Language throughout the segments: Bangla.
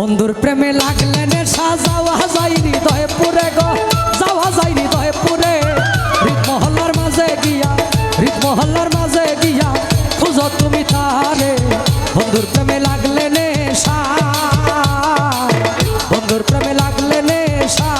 বন্ধুর প্রেমে লাগলেন নেশা যাওয়া যায় দয়ে পুরে গো। যাওয়া যায়নি দয়ে পুরে। হৃদ মহল্লার মাঝে গিয়া হৃদ মহল্লার মাঝে গিয়া খুঁজো তুমি তারে। বন্ধুর প্রেমে লাগলে নেশা বন্ধুর প্রেমে লাগলে নেশা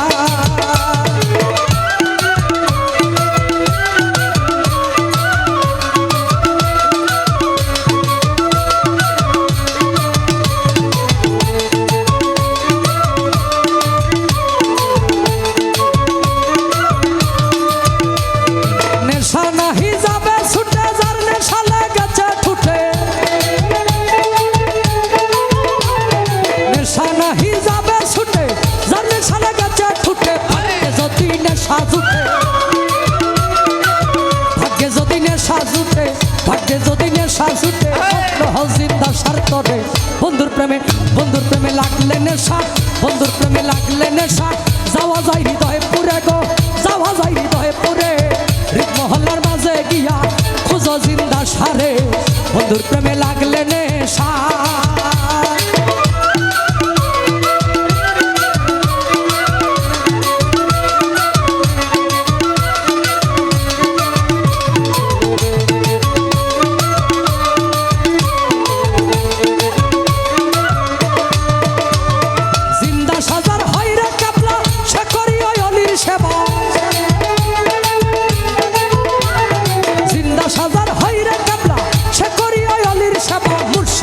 রহল জিন্দা স্বার্থরে বন্ধুর প্রেমে বন্ধুর প্রেমে লাগলে নেশা, বন্ধুর প্রেমে লাগলে নেশা। যাওয়া যায় হৃদয়ে পুরে গো, যাওয়া যায় হৃদয়ে পুরে। হৃদ মহল্লার মাঝে গিয়া খুঁজো জিন্দা সারে। বন্ধুর প্রেমে লাগলে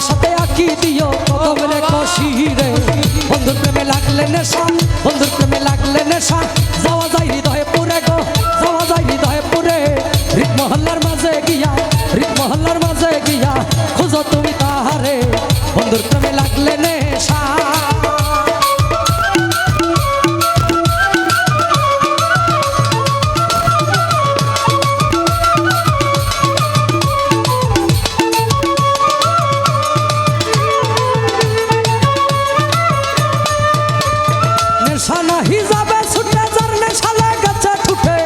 আয়াতুল্লাহর সাথে আঁকি দিও কদমে কষি রে বন্ধুর প্রেমে লাগলে নেশা বন্ধুর প্রেমে লাগলে নেশা। যাওয়া যায় হৃদয়ে পুরে গো যাওয়া যায় হৃদয়ে পুরে। হৃদ মহল্লার মাঝে গিয়া হৃদ মহল্লার মাঝে গিয়া খুঁজো তুমি তাহারে। বন্ধুর প্রেমে লাগলে নেশা। নেশা নাহি যাবে ছুটে যার নেশা লেগেছে ঠুঠে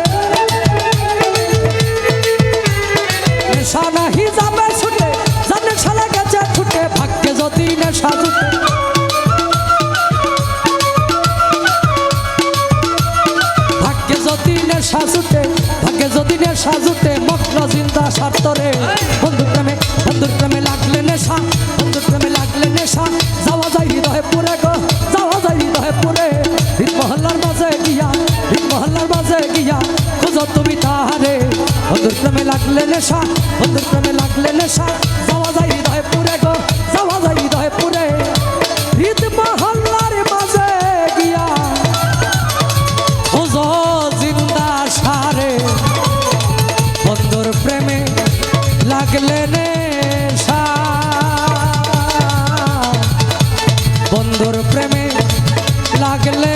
নেশা নাহি যাবে ছুটে যার নেশা লেগেছে ঠুঠে ভাগ্যে যদি নেশা জুটে। ভাগ্যে যদি নেশা জুটে, ভাগ্যে যদি নেশা জুটে মগ্ন জিন্দা স্বার্থরে। খুঁজো তুমি তাহারে বন্ধুর প্রেমে লাগলে নেশা বন্ধুর প্রেমে লাগলে নেশা। যাওয়া যায় হৃদয়ে পুরে গো, যাওয়া যায় হৃদয়ে পুরে হৃদ মহল্লার মাঝে গিয়া খুঁজো জিন্দা সারে। বন্ধুর প্রেমে লাগলে নেশা। বন্ধুর প্রেমে লাগলে